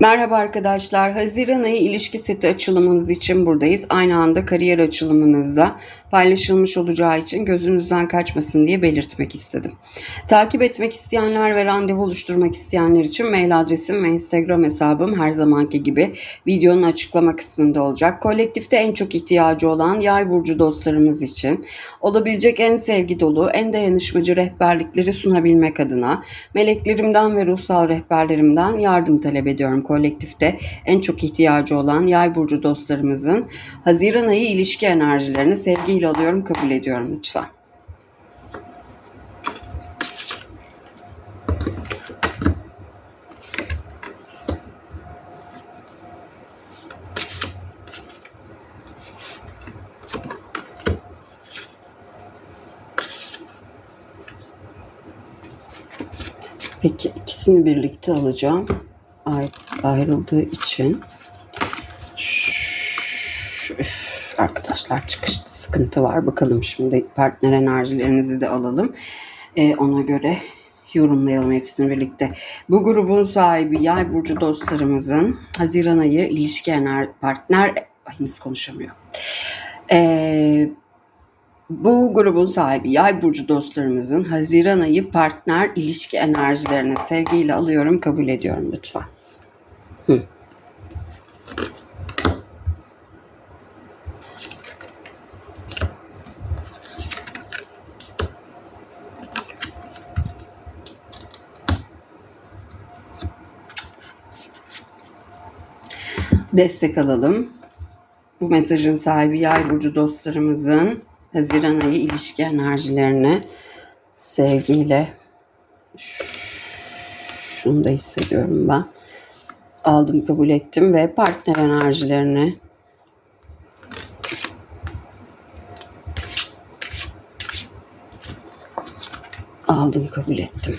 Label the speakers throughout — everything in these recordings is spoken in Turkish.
Speaker 1: Merhaba arkadaşlar. Haziran ayı ilişki seti açılımınız için buradayız. Aynı anda kariyer açılımınızda paylaşılmış olacağı için gözünüzden kaçmasın diye belirtmek istedim. Takip etmek isteyenler ve randevu oluşturmak isteyenler için mail adresim ve Instagram hesabım her zamanki gibi videonun açıklama kısmında olacak. Kolektifte en çok ihtiyacı olan yay burcu dostlarımız için olabilecek en sevgi dolu, en dayanışmacı rehberlikleri sunabilmek adına meleklerimden ve ruhsal rehberlerimden yardım talep ediyorum kolektifte en çok ihtiyacı olan yay burcu dostlarımızın Haziran ayı ilişki enerjilerini sevgiyle alıyorum, kabul ediyorum lütfen. Peki ikisini birlikte alacağım. Ayrıldığı için. Üf, arkadaşlar çıkışta sıkıntı var. Bakalım şimdi partner enerjilerinizi de alalım. Ee, ona göre yorumlayalım hepsini birlikte. Bu grubun sahibi yay burcu dostlarımızın Haziran ayı ilişki ener partner ay nasıl konuşamıyor. Ee, bu grubun sahibi yay burcu dostlarımızın Haziran ayı partner ilişki enerjilerini sevgiyle alıyorum, kabul ediyorum lütfen. Destek alalım. Bu mesajın sahibi yay burcu dostlarımızın Haziran ayı ilişki enerjilerini sevgiyle şunu da hissediyorum ben. Aldım, kabul ettim ve partner enerjilerini aldım, kabul ettim.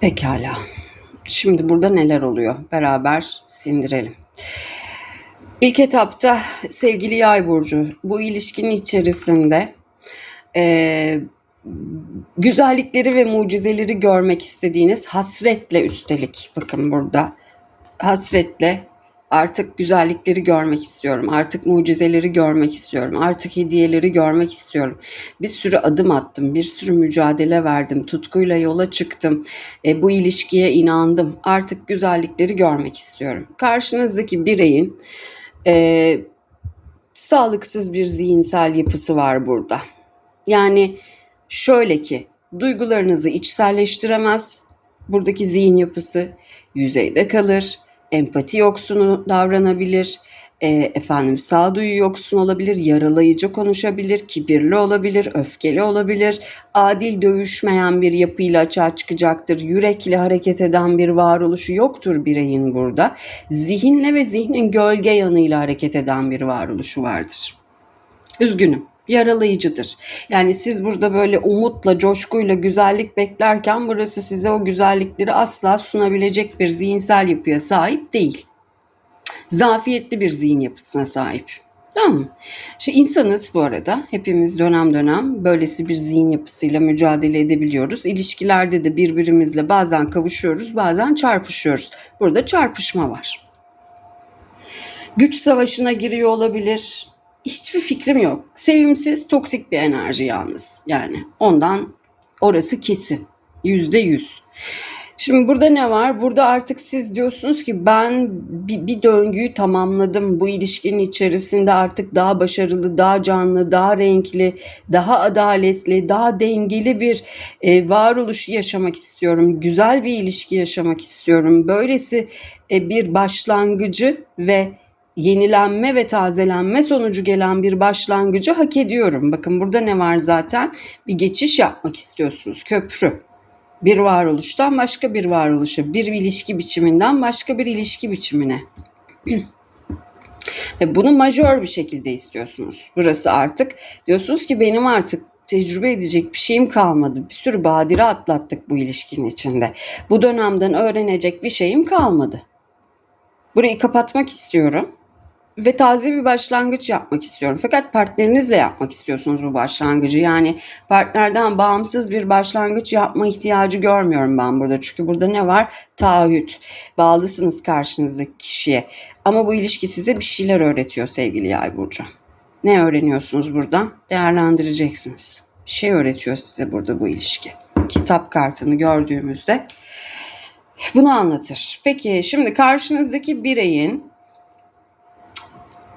Speaker 1: Pekala. Şimdi burada neler oluyor? Beraber sindirelim. İlk etapta sevgili yay burcu bu ilişkinin içerisinde e, güzellikleri ve mucizeleri görmek istediğiniz hasretle üstelik bakın burada hasretle Artık güzellikleri görmek istiyorum. Artık mucizeleri görmek istiyorum. Artık hediyeleri görmek istiyorum. Bir sürü adım attım. Bir sürü mücadele verdim. Tutkuyla yola çıktım. E, bu ilişkiye inandım. Artık güzellikleri görmek istiyorum. Karşınızdaki bireyin e, sağlıksız bir zihinsel yapısı var burada. Yani şöyle ki duygularınızı içselleştiremez. Buradaki zihin yapısı yüzeyde kalır empati yoksunu davranabilir, e, efendim sağduyu yoksun olabilir, yaralayıcı konuşabilir, kibirli olabilir, öfkeli olabilir, adil dövüşmeyen bir yapıyla açığa çıkacaktır, yürekli hareket eden bir varoluşu yoktur bireyin burada. Zihinle ve zihnin gölge yanıyla hareket eden bir varoluşu vardır. Üzgünüm yaralayıcıdır. Yani siz burada böyle umutla, coşkuyla, güzellik beklerken burası size o güzellikleri asla sunabilecek bir zihinsel yapıya sahip değil. Zafiyetli bir zihin yapısına sahip. Tamam mı? İşte insanız bu arada. Hepimiz dönem dönem böylesi bir zihin yapısıyla mücadele edebiliyoruz. İlişkilerde de birbirimizle bazen kavuşuyoruz, bazen çarpışıyoruz. Burada çarpışma var. Güç savaşına giriyor olabilir hiçbir fikrim yok. Sevimsiz, toksik bir enerji yalnız. Yani ondan orası kesin. Yüzde yüz. Şimdi burada ne var? Burada artık siz diyorsunuz ki ben bir, bir döngüyü tamamladım. Bu ilişkinin içerisinde artık daha başarılı, daha canlı, daha renkli, daha adaletli, daha dengeli bir e, varoluşu yaşamak istiyorum. Güzel bir ilişki yaşamak istiyorum. Böylesi e, bir başlangıcı ve yenilenme ve tazelenme sonucu gelen bir başlangıcı hak ediyorum. Bakın burada ne var zaten? Bir geçiş yapmak istiyorsunuz. Köprü. Bir varoluştan başka bir varoluşa, bir ilişki biçiminden başka bir ilişki biçimine. Ve bunu majör bir şekilde istiyorsunuz. Burası artık diyorsunuz ki benim artık tecrübe edecek bir şeyim kalmadı. Bir sürü badire atlattık bu ilişkinin içinde. Bu dönemden öğrenecek bir şeyim kalmadı. Burayı kapatmak istiyorum ve taze bir başlangıç yapmak istiyorum. Fakat partnerinizle yapmak istiyorsunuz bu başlangıcı. Yani partnerden bağımsız bir başlangıç yapma ihtiyacı görmüyorum ben burada. Çünkü burada ne var? Taahhüt. Bağlısınız karşınızdaki kişiye. Ama bu ilişki size bir şeyler öğretiyor sevgili Yay burcu. Ne öğreniyorsunuz buradan? Değerlendireceksiniz. Bir şey öğretiyor size burada bu ilişki. Kitap kartını gördüğümüzde bunu anlatır. Peki şimdi karşınızdaki bireyin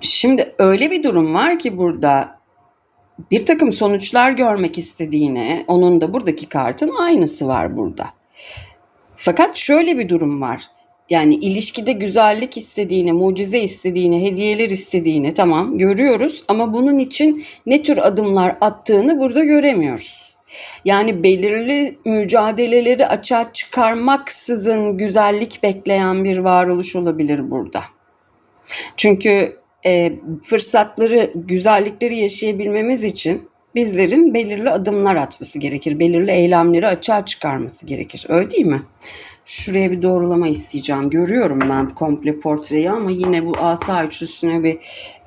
Speaker 1: şimdi öyle bir durum var ki burada bir takım sonuçlar görmek istediğini, onun da buradaki kartın aynısı var burada. Fakat şöyle bir durum var. Yani ilişkide güzellik istediğini, mucize istediğini, hediyeler istediğini tamam görüyoruz ama bunun için ne tür adımlar attığını burada göremiyoruz. Yani belirli mücadeleleri açığa çıkarmaksızın güzellik bekleyen bir varoluş olabilir burada. Çünkü e, fırsatları, güzellikleri yaşayabilmemiz için bizlerin belirli adımlar atması gerekir. Belirli eylemleri açığa çıkarması gerekir. Öyle değil mi? Şuraya bir doğrulama isteyeceğim. Görüyorum ben komple portreyi ama yine bu asa üçlüsüne bir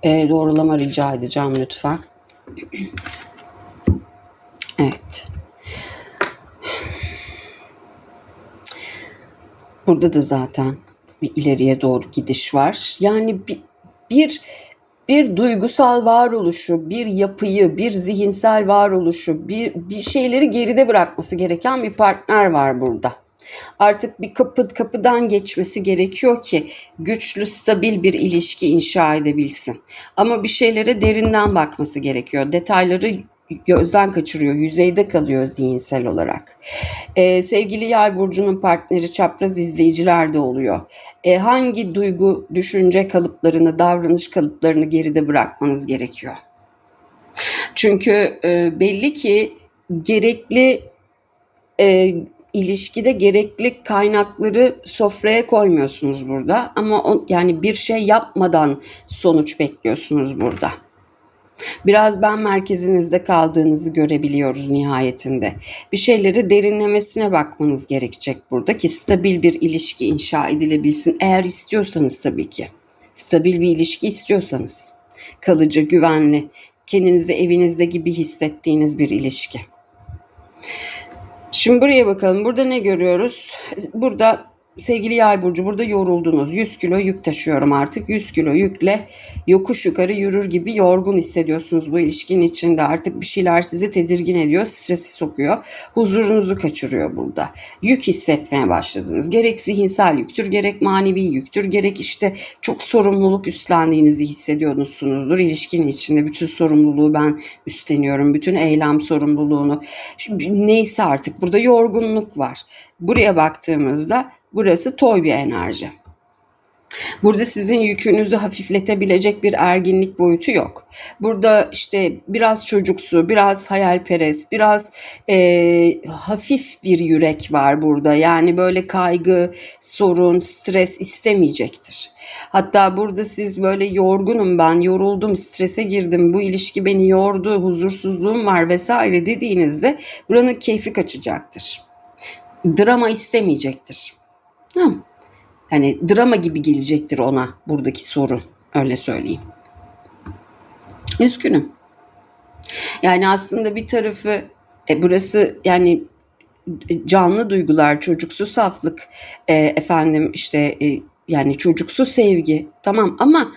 Speaker 1: e, doğrulama rica edeceğim lütfen. Evet. Burada da zaten bir ileriye doğru gidiş var. Yani bir, bir bir duygusal varoluşu, bir yapıyı, bir zihinsel varoluşu, bir, bir şeyleri geride bırakması gereken bir partner var burada. Artık bir kapı kapıdan geçmesi gerekiyor ki güçlü, stabil bir ilişki inşa edebilsin. Ama bir şeylere derinden bakması gerekiyor. Detayları gözden kaçırıyor, yüzeyde kalıyor zihinsel olarak. Ee, sevgili Yay burcunun partneri çapraz izleyiciler de oluyor. Ee, hangi duygu, düşünce kalıplarını, davranış kalıplarını geride bırakmanız gerekiyor? Çünkü e, belli ki gerekli e, ilişkide gerekli kaynakları sofraya koymuyorsunuz burada ama o, yani bir şey yapmadan sonuç bekliyorsunuz burada. Biraz ben merkezinizde kaldığınızı görebiliyoruz nihayetinde. Bir şeyleri derinlemesine bakmanız gerekecek burada ki stabil bir ilişki inşa edilebilsin. Eğer istiyorsanız tabii ki. Stabil bir ilişki istiyorsanız. Kalıcı, güvenli, kendinizi evinizde gibi hissettiğiniz bir ilişki. Şimdi buraya bakalım. Burada ne görüyoruz? Burada sevgili yay burcu burada yoruldunuz. 100 kilo yük taşıyorum artık. 100 kilo yükle yokuş yukarı yürür gibi yorgun hissediyorsunuz bu ilişkinin içinde. Artık bir şeyler sizi tedirgin ediyor, stresi sokuyor. Huzurunuzu kaçırıyor burada. Yük hissetmeye başladınız. Gerek zihinsel yüktür, gerek manevi yüktür, gerek işte çok sorumluluk üstlendiğinizi hissediyorsunuzdur. İlişkinin içinde bütün sorumluluğu ben üstleniyorum. Bütün eylem sorumluluğunu. Neyse artık burada yorgunluk var. Buraya baktığımızda burası toy bir enerji. Burada sizin yükünüzü hafifletebilecek bir erginlik boyutu yok. Burada işte biraz çocuksu, biraz hayalperest, biraz e, hafif bir yürek var burada. Yani böyle kaygı, sorun, stres istemeyecektir. Hatta burada siz böyle yorgunum ben, yoruldum, strese girdim, bu ilişki beni yordu, huzursuzluğum var vesaire dediğinizde buranın keyfi kaçacaktır. Drama istemeyecektir. Hı. Hani drama gibi gelecektir ona buradaki sorun. Öyle söyleyeyim. Üzgünüm. Yani aslında bir tarafı e, burası yani e, canlı duygular, çocuksu saflık, e, efendim işte e, yani çocuksu sevgi. Tamam ama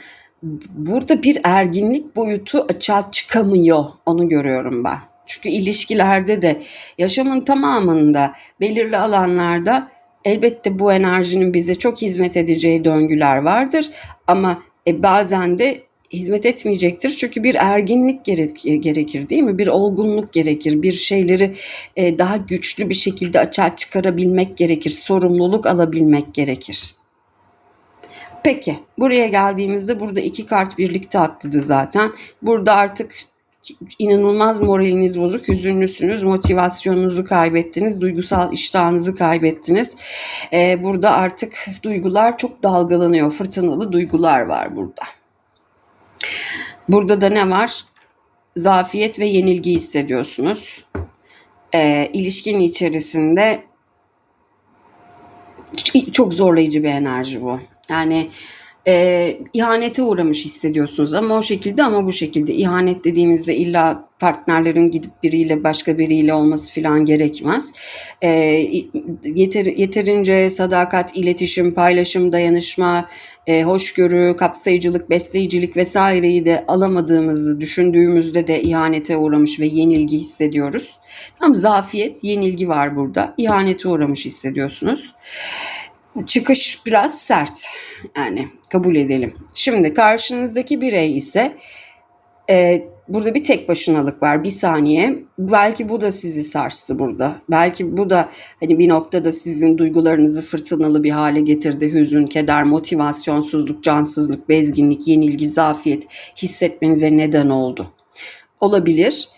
Speaker 1: burada bir erginlik boyutu açığa çıkamıyor. Onu görüyorum ben. Çünkü ilişkilerde de yaşamın tamamında belirli alanlarda Elbette bu enerjinin bize çok hizmet edeceği döngüler vardır ama e, bazen de hizmet etmeyecektir. Çünkü bir erginlik gerek, gerekir değil mi? Bir olgunluk gerekir. Bir şeyleri e, daha güçlü bir şekilde açığa çıkarabilmek gerekir. Sorumluluk alabilmek gerekir. Peki buraya geldiğimizde burada iki kart birlikte atladı zaten. Burada artık inanılmaz moraliniz bozuk, hüzünlüsünüz, motivasyonunuzu kaybettiniz, duygusal iştahınızı kaybettiniz. Ee, burada artık duygular çok dalgalanıyor, fırtınalı duygular var burada. Burada da ne var? zafiyet ve yenilgi hissediyorsunuz. Ee, ilişkinin içerisinde çok zorlayıcı bir enerji bu. Yani e, ihanete uğramış hissediyorsunuz ama o şekilde ama bu şekilde. İhanet dediğimizde illa partnerlerin gidip biriyle başka biriyle olması falan gerekmez. E, yeter, yeterince sadakat, iletişim, paylaşım, dayanışma, e, hoşgörü, kapsayıcılık, besleyicilik vesaireyi de alamadığımızı düşündüğümüzde de ihanete uğramış ve yenilgi hissediyoruz. Tam zafiyet, yenilgi var burada. İhanete uğramış hissediyorsunuz. Çıkış biraz sert. Yani kabul edelim. Şimdi karşınızdaki birey ise e, burada bir tek başınalık var. Bir saniye. Belki bu da sizi sarstı burada. Belki bu da hani bir noktada sizin duygularınızı fırtınalı bir hale getirdi. Hüzün, keder, motivasyonsuzluk, cansızlık, bezginlik, yenilgi, zafiyet hissetmenize neden oldu. Olabilir.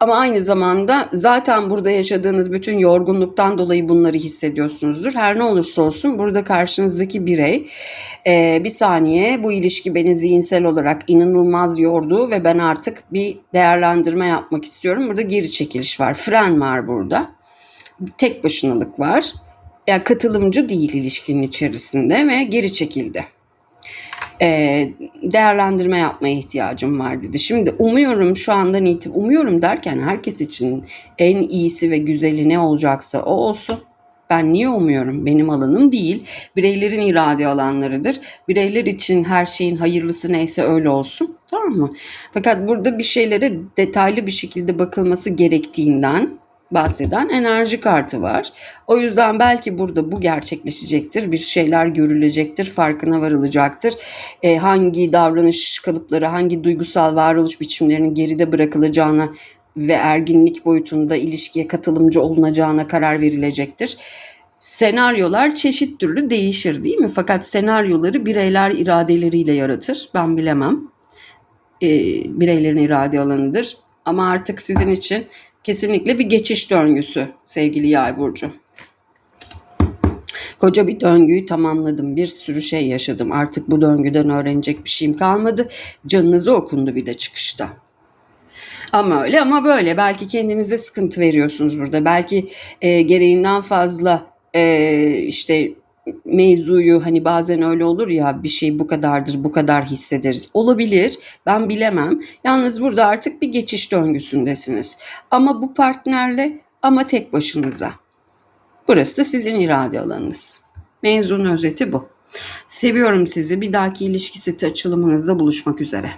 Speaker 1: Ama aynı zamanda zaten burada yaşadığınız bütün yorgunluktan dolayı bunları hissediyorsunuzdur. Her ne olursa olsun burada karşınızdaki birey e, bir saniye bu ilişki beni zihinsel olarak inanılmaz yordu ve ben artık bir değerlendirme yapmak istiyorum. Burada geri çekiliş var, fren var burada. Tek başınalık var. Yani katılımcı değil ilişkinin içerisinde ve geri çekildi e, değerlendirme yapmaya ihtiyacım var dedi. Şimdi umuyorum şu andan itibaren umuyorum derken herkes için en iyisi ve güzeli ne olacaksa o olsun. Ben niye umuyorum? Benim alanım değil. Bireylerin irade alanlarıdır. Bireyler için her şeyin hayırlısı neyse öyle olsun. Tamam mı? Fakat burada bir şeylere detaylı bir şekilde bakılması gerektiğinden bahseden enerji kartı var. O yüzden belki burada bu gerçekleşecektir. Bir şeyler görülecektir, farkına varılacaktır. E, hangi davranış kalıpları, hangi duygusal varoluş biçimlerinin geride bırakılacağına ve erginlik boyutunda ilişkiye katılımcı olunacağına karar verilecektir. Senaryolar çeşit türlü değişir değil mi? Fakat senaryoları bireyler iradeleriyle yaratır. Ben bilemem. E, bireylerin irade alanıdır. Ama artık sizin için kesinlikle bir geçiş döngüsü sevgili Yay burcu. Koca bir döngüyü tamamladım. Bir sürü şey yaşadım. Artık bu döngüden öğrenecek bir şeyim kalmadı. Canınızı okundu bir de çıkışta. Ama öyle ama böyle. Belki kendinize sıkıntı veriyorsunuz burada. Belki e, gereğinden fazla e, işte mevzuyu hani bazen öyle olur ya bir şey bu kadardır bu kadar hissederiz. Olabilir ben bilemem. Yalnız burada artık bir geçiş döngüsündesiniz. Ama bu partnerle ama tek başınıza. Burası da sizin irade alanınız. Mevzunun özeti bu. Seviyorum sizi. Bir dahaki ilişki seti açılımınızda buluşmak üzere.